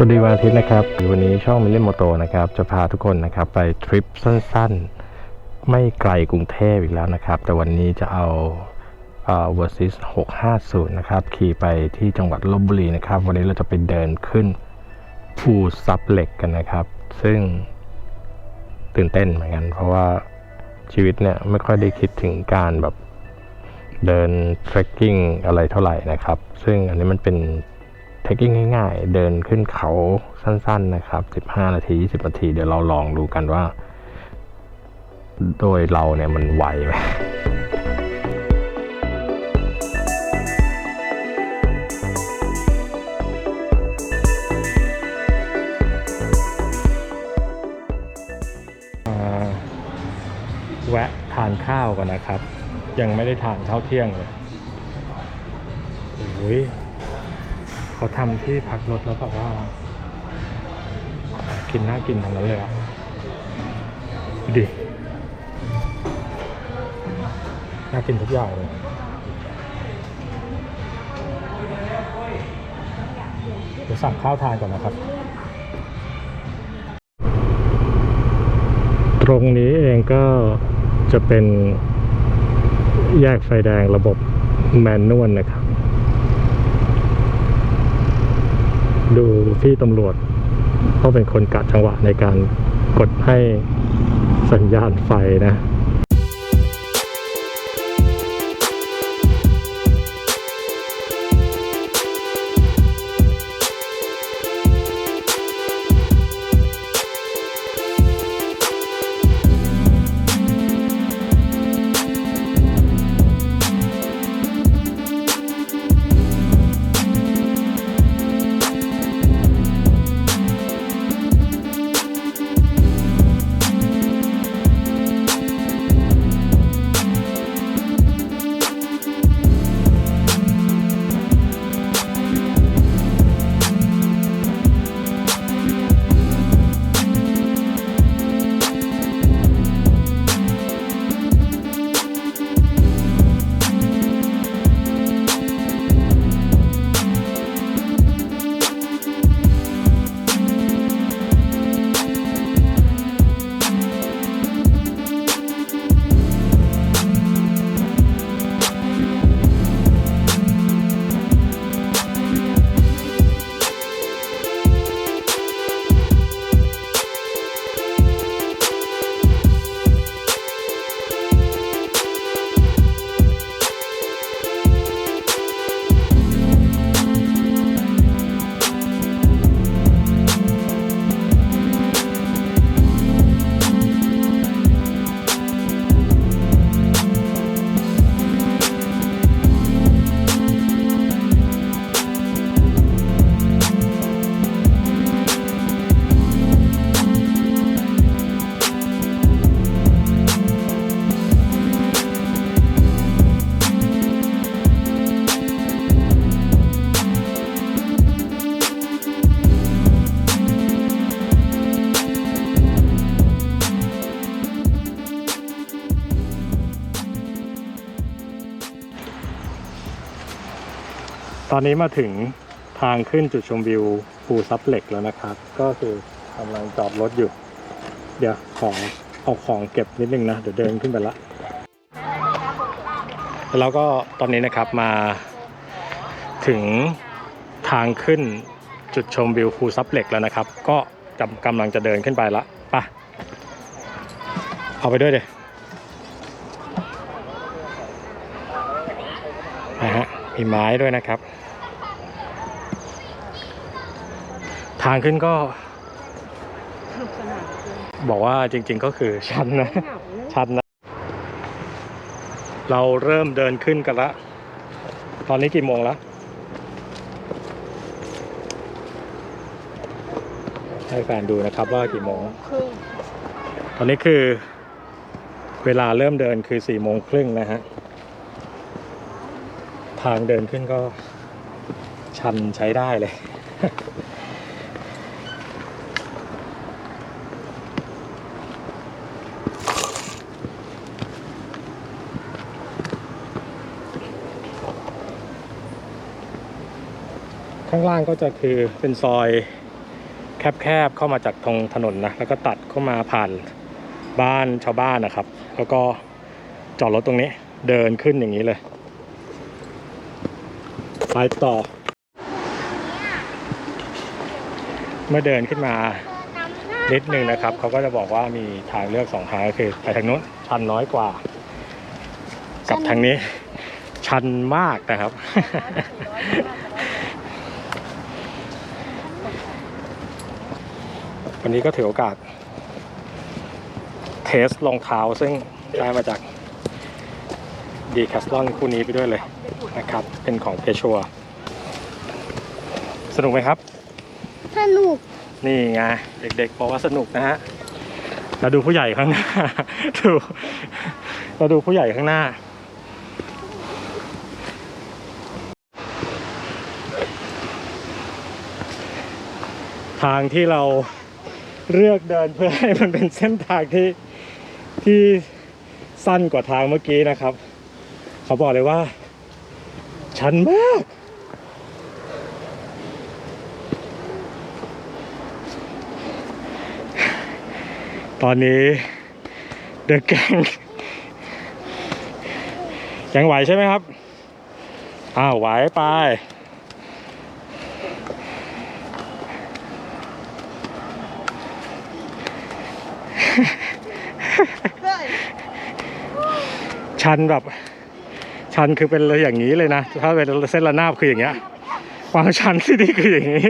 สวัสดีวันอาทิตย์นะครับวันนี้ช่องมิเลนโมโตนะครับ จะพาทุกคนนะครับไปทริปสั้นๆ ไม่ไกลกรุงเทพอีกแล้วนะครับ แต่วันนี้จะเอาเวอร์ซิส650 นะครับ ขี่ไปที่จังหวัดลบบุรีนะครับ วันนี้เราจะไปเดินขึ้นภูซับเหล็กกันนะครับ ซึ่งตื่นเต้นเหมือนกัน เพราะว่าชีวิตเนี่ยไม่ค่อยได้คิดถึงการแบบเดินเทรคกิ้งอะไรเท่าไหร่นะครับ ซึ่งอันนี้มันเป็น ทคกิ้งง่ายๆ เดินขึ้นเขาสั้นๆนะครับ 15 นาที 20 นาที เดี๋ยวเราลองดูกันว่า โดยเราเนี่ยมันไหวไหมแวะทานข้าวกันนะครับ ยังไม่ได้ทานข้าวเที่ยงเลยโอ้ย เขาทำที่พักรถแล้วแบบว่ากินน่ากินทั้งนั้นเลยอะดูดิน่ากินทุกอย่างเลยเดี๋ยวสั่งข้าวทานก่อนนะครับ ตรงนี้เองก็จะเป็นแยกไฟแดงระบบแมนนวลนะครับ ดูพี่ตำรวจเขาเป็นคนกัดจังหวะในการกดให้สัญญาณไฟนะ อนนี้มาถึงทางขึ้นจุดชมวิวภูซับเหล็กแล้วนะครับ ก็คือกำลังจอดรถอยู่ เดี๋ยวขอเอาของเก็บนิดนึงนะ เดี๋ยวเดินขึ้นไปละแล้วก็ตอนนี้นะครับมาถึงทางขึ้นจุดชมวิวภูซับเหล็กแล้วนะครับ ก็จำกำลังจะเดินขึ้นไปละไปะเอาไปด้วยเดี๋ยนะฮะมีไม้ด้วยนะครับ ทางขึ้นก็ บอกว่าจริง ๆก็คือชันนะ ชันนะ เราเริ่มเดินขึ้นกันละ ตอนนี้กี่โมงแล้วให้แฟนดูนะครับว่ากี่โมง ตอนนี้คือ เวลาเริ่มเดินคือสี่โมงครึ่งนะฮะ ทางเดินขึ้นก็ชันใช้ได้เลยางล่างก็จะคือเป็นซอยแคบๆเข้ามาจากตรงถนนนะแล้วก็ตัดเข้ามาผ่านบ้านชาวบ้านนะครับ แล้วก็จอดรถตรงนี้เดินขึ้นอย่างนี้เลยไปต่อ เมื่อเดินขึ้นมานิดนึงนะครับเขาก็จะบอกว่ามีทางเลือกสองทางก็คือไปทางนู้นชันน้อยกว่า กับทางนี้ชันมากนะครับ วันนี้ก็ถือโอกาส เทสรองเท้าซึ่งได้มาจากดีแคสลอนคู่นี้ไปด้วยเลยนะครับ เป็นของเพชัวสนุกไหมครับ สนุก นี่ไงเด็กๆบอกว่าสนุกนะฮะเราดูผู้ใหญ่ข้างหน้าดูเราดูผู้ใหญ่ข้างหน้า ทางที่เรา เลือกเดินเพื่อให้มันเป็นเส้นทางที่ที่สั้นกว่าทางเมื่อกี้นะครับ เขาบอกเลยว่า ชันมาก ตอนนี้เดอะแกงยังไหวใช่ไหมครับ อ้าวไหวไป ชันแบบ ชันคือเป็นเลยอย่างนี้เลยนะ ถ้าเป็นเส้นระนาบคืออย่างเงี้ยความชันที่นี่คืออย่างนี้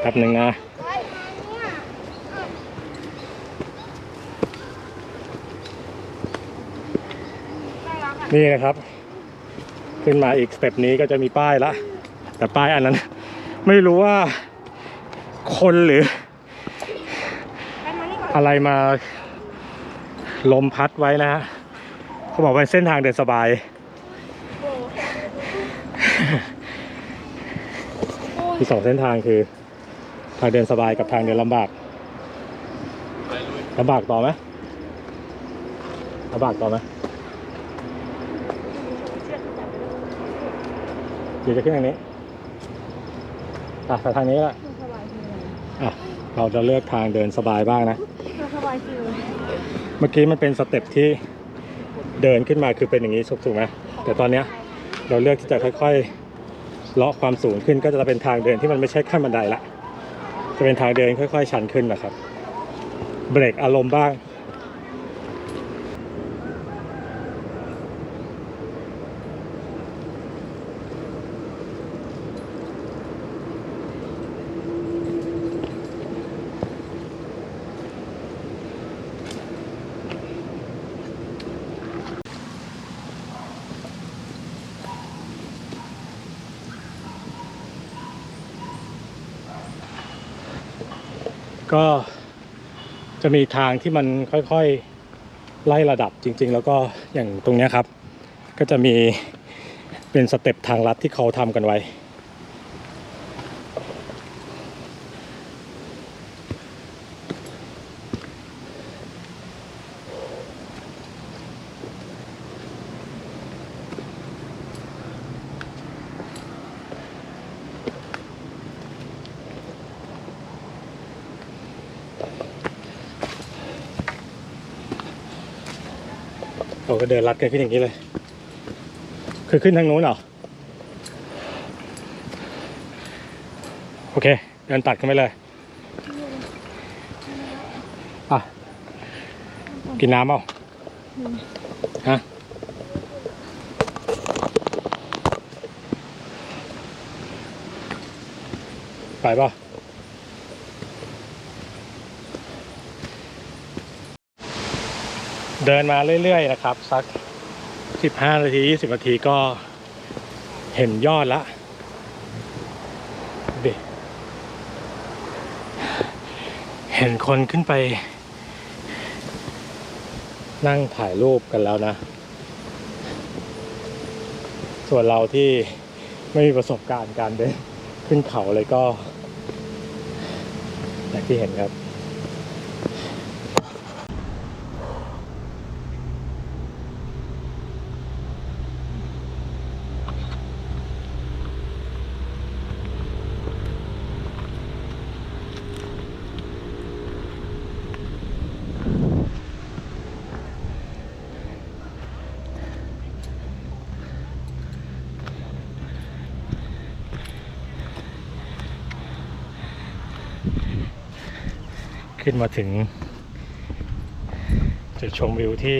แป๊บหนึ่งนะนี่นะครับ ขึ้นมาอีกสเต็ปนี้ก็จะมีป้ายละ แต่ป้ายอันนั้น ไม่รู้ว่าคนหรือ อะไรมาลมพัดไว้นะฮะเขาบอกว่าเป็นเส้นทางเดินสบาย มีสองเส้นทางคือ ทางเดินสบายกับทางเดินลำบากลำบากต่อไหมลำบากต่อไหม เดี๋ยวจะขึ้นทางนี้อะแต่ทางนี้ละอะเราจะเลือกทางเดินสบายบ้างนะ สบายคือเมื่อกี้มันเป็นสเต็ปที่เดินขึ้นมาคือเป็นอย่างนี้ถูกไหมแต่ตอนเนี้ยเราเลือกที่จะค่อยๆเลาะความสูงขึ้นก็จะเป็นทางเดินที่มันไม่ใช่ขั้นบันไดละ จะเป็นทางเดินค่อย ๆ ชันขึ้นนะครับ เบรกอารมณ์บ้าง ก็จะมีทางที่มันค่อยๆไล่ระดับจริง ๆ แล้วก็อย่างตรงนี้ครับ ก็จะมีเป็นสเต็ปทางลัดที่เขาทำกันไว้ ก็เดินลัดกันขึ้นอย่างนี้เลย คือขึ้นทางโน้นเหรอ โอเค เดินตัดกันไปเลย อะ กินน้ำเปล่าฮะไปปล่ เดินมาเรื่อยๆนะครับ สัก 15 นาที 20 นาทีก็เห็นยอดละดิเห็นคนขึ้นไป นั่งถ่ายรูปกันแล้วนะ ส่วนเราที่ไม่มีประสบการณ์การเดินขึ้นเขาเลยก็ อย่างที่เห็นครับ ขึ้นมาถึง จุดชมวิวที่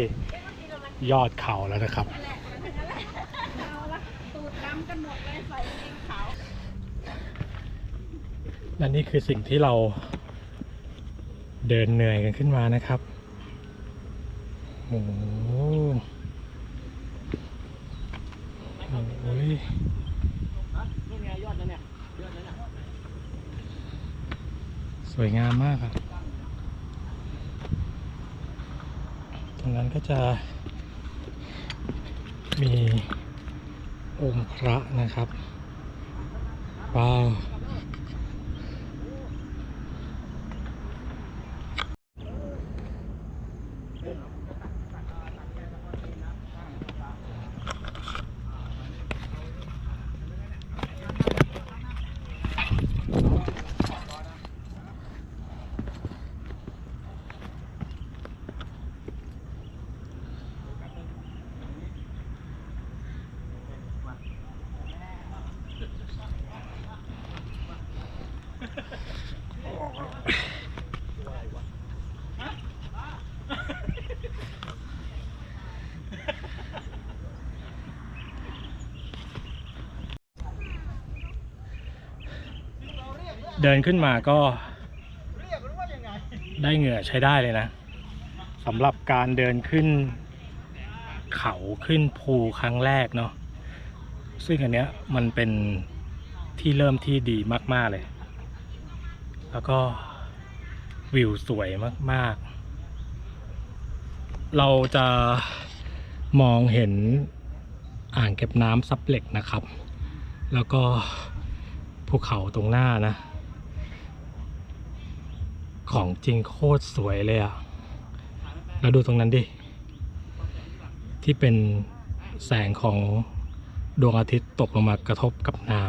ยอดเขาแล้วนะครับ และนี่คือสิ่งที่เราเดินเหนื่อยกันขึ้นมานะครับโอ้โหโอ้ยสวยงามมากครับ ตรงนั้นก็จะมีองค์พระนะครับว้าว เดินขึ้นมาก็ได้เหงื่อใช้ได้เลยนะสำหรับการเดินขึ้นเขาขึ้นภูครั้งแรกเนาะซึ่งอันเนี้ยมันเป็นที่เริ่มที่ดีมาก ๆ เลย แล้วก็วิวสวยมาก ๆ เราจะมองเห็นอ่างเก็บน้ำซับเหล็กนะครับ แล้วก็ภูเขาตรงหน้านะ ของจริงโคตรสวยเลยอะแล้วดูตรงนั้นดิ ที่เป็นแสงของดวงอาทิตย์ตกลงมากระทบกับน้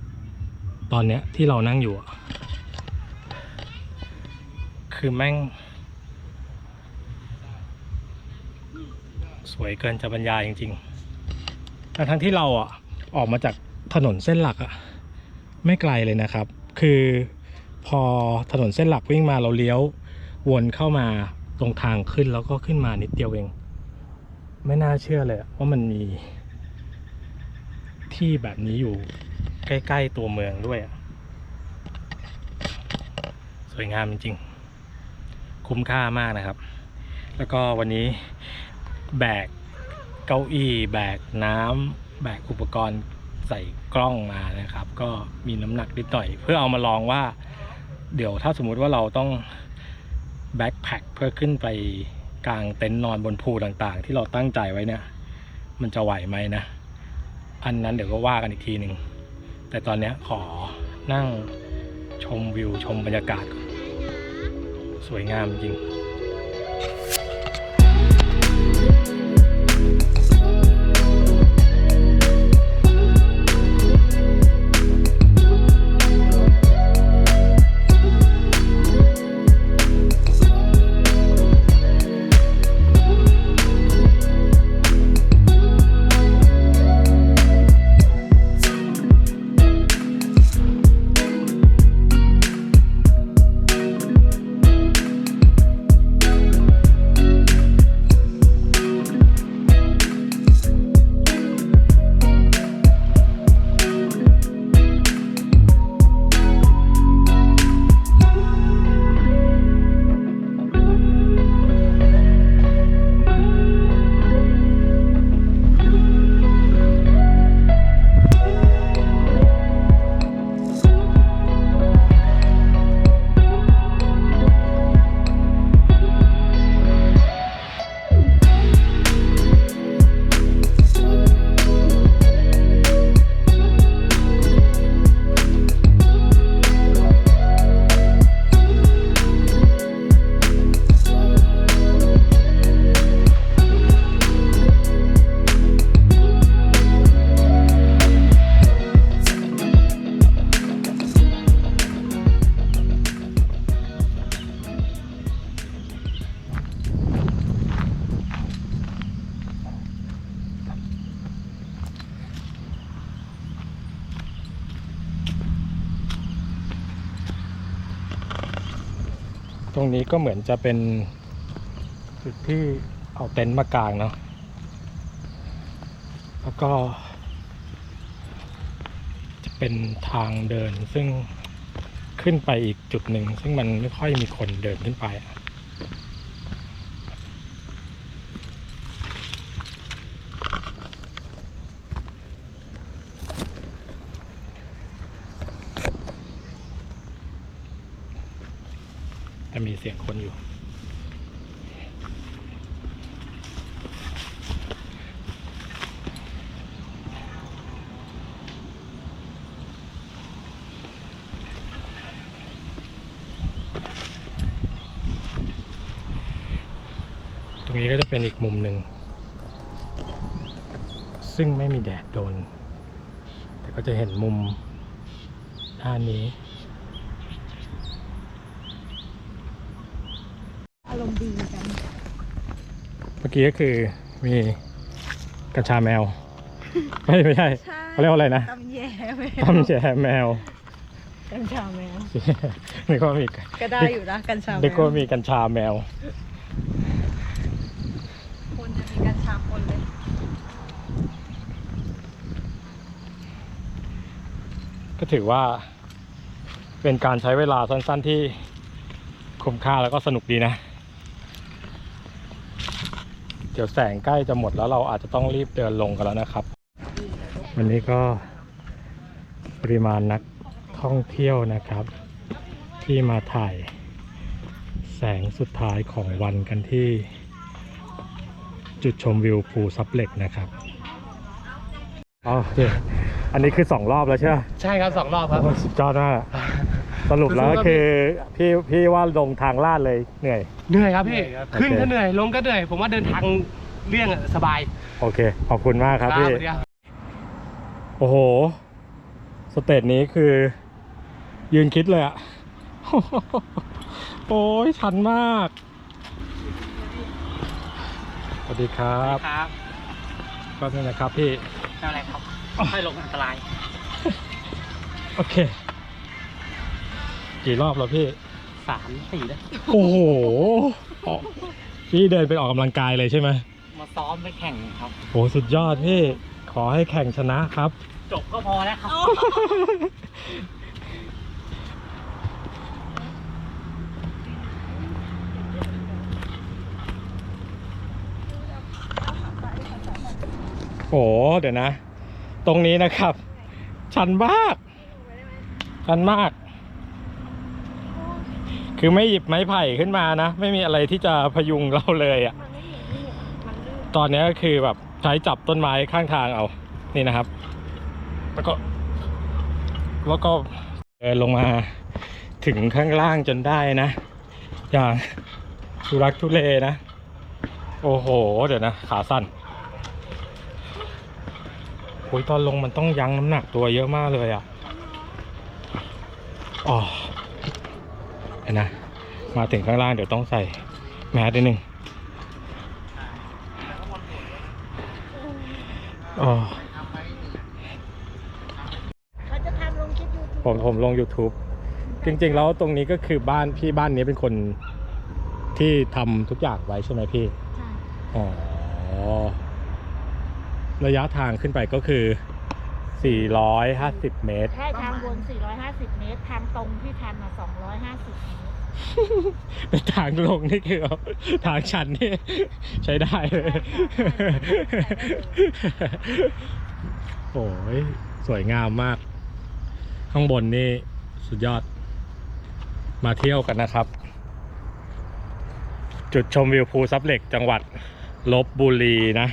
ำตอนเนี้ยที่เรานั่งอยู่คือแม่ง สวยเกินจะบรรยายจริงๆทั้งทั้งที่เราอะ ออกมาจากถนนเส้นหลักอะ ไม่ไกลเลยนะครับ คือ พอถนนเส้นหลักวิ่งมาเราเลี้ยววนเข้ามาตรงทางขึ้นแล้วก็ขึ้นมานิดเดียวเอง ไม่น่าเชื่อเลยว่ามันมี ที่แบบนี้อยู่ใกล้ ๆ ตัวเมืองด้วย สวยงามจริงๆคุ้มค่ามากนะครับ แล้วก็วันนี้แบกเก้าอี้ แบกน้ำแบกอุปกรณ์ใส่กล้องมานะครับ ก็มีน้ำหนักนิดหน่อย เพื่อเอามาลองว่า เดี๋ยวถ้าสมมุติว่าเราต้องแบ็คแพคเพื่อขึ้นไปกลางเต็นท์นอนบนภูต่างๆ ที่เราตั้งใจไว้เนี่ย มันจะไหวไหมนะ อันนั้นเดี๋ยวก็ว่ากันอีกทีหนึ่ง แต่ตอนนี้ขอนั่งชมวิวชมบรรยากาศ สวยงามจริง รงนี้ก็เหมือนจะเป็นจุดที่เอาเต็นท์มากางเนาะ แล้วก็ จะเป็นทางเดินซึ่งขึ้นไปอีกจุดหนึ่ง ซึ่งมันไม่ค่อยมีคนเดินขึ้นไปอะ แต่มีเสียงคนอยู่ ตรงนี้ก็จะเป็นอีกมุมหนึ่ง ซึ่งไม่มีแดดโดน แต่ก็จะเห็นมุมด้านนี้ารมณ์ดีกัน เมื่อกี้ก็คือมีกัญชาแมว ไม่ไม่ใช่ใช่ เขาเรียกว่าอะไรนะตำแย่แมวต้มแจแมวกัญชาแมวนี่ก็มีก็ได้อยู่นะกัญชาแมนี่ก็วมีกัญชาแมว คนจะมีกัญชาคนเลยก็ถือว่า เป็นการใช้เวลาสั้น ๆที่คุ้มค่าแล้วก็สนุกดีนะ เดี๋ยวแสงใกล้จะหมดแล้วเราอาจจะต้องรีบเดินลงกันแล้วนะครับ วันนี้ก็ปริมาณนักท่องเที่ยวนะครับ ที่มาถ่ายแสงสุดท้ายของวันกันที่ จุดชมวิวภูซับเหล็กนะครับอ๋อโอเคอันนี้คือสองรอบแล้วใช่ไหมใช่ครับสองรอบครับโอ้ยสุดยอดมาก สรุปแล้วสู้ๆครับคือพี่พี่ว่าลงทางลาดเลยเหนื่อย เหนื่อยครับพี่เหนื่อยครับขึ้นโอเคก็เหนื่อยลงก็เหนื่อย ผมว่าเดินทางเลี่ยงอะสบายโอเค ขอบคุณมากครับพี่ สวัสดีครับ โอ้โห สเตจนี้คือ ยืนคิดเลยอะ โอ้ยชันมาก สวัสดีครับ ครับก็นี่นะครับพี่ ไม่อะไรครับให้ลงอันตราย โอเค กี่รอบแล้วพี่สามสี่แล้วโอ้โหอ๋อพี่เดินไปออกกำลังกายเลยใช่ไหมมาซ้อมไปแข่งครับ โอ้สุดยอดพี่ขอให้แข่งชนะครับ จบก็พอแล้วครับ โอ้เดี๋ยวนะ ตรงนี้นะครับ ชันมาก ชันมาก คือไม่หยิบไม้ไผ่ขึ้นมานะ ไม่มีอะไรที่จะพยุงเราเลยอะ่ะมันไม่เห็นไม่เห็นมันลื่นตอนนี้ก็คือแบบใช้จับต้นไม้ข้างทางเอา นี่นะครับ แล้วก็ แล้วก็เดินลงมาถึงข้างล่างจนได้นะ อย่างทุรักทุเลนะ โอ้โห เดี๋ยวนะ ขาสั้นโอ้ยตอนลงมันต้องยั้งน้ำหนักตัวเยอะมากเลยอะอ๋อเห็ นนะ มาถึงข้างล่างเดี๋ยวต้องใส่แมสนิดนึงอ๋อเขาจะทำลงคลิปยูทูบผมผมลง YouTube จริงๆ แล้วตรงนี้ก็คือบ้านพี่บ้านนี้เป็นคนที่ทำทุกอย่างไว้ใช่ไหมพี่ ใช่ อ๋อ ระยะทางขึ้นไปก็คือ 450 เมตร แค่ทางบน 450 เมตร ทางตรงที่ทันอะ250เมตรแต่ทางลงนี่คือเอาทางชันนี่ใช้ได้เลย โอ้ยสวยงามมาก ข้างบนนี่สุดยอด มาเที่ยวกันนะครับ จุดชมวิวภูซับเหล็กจังหวัดลบบุรีนะ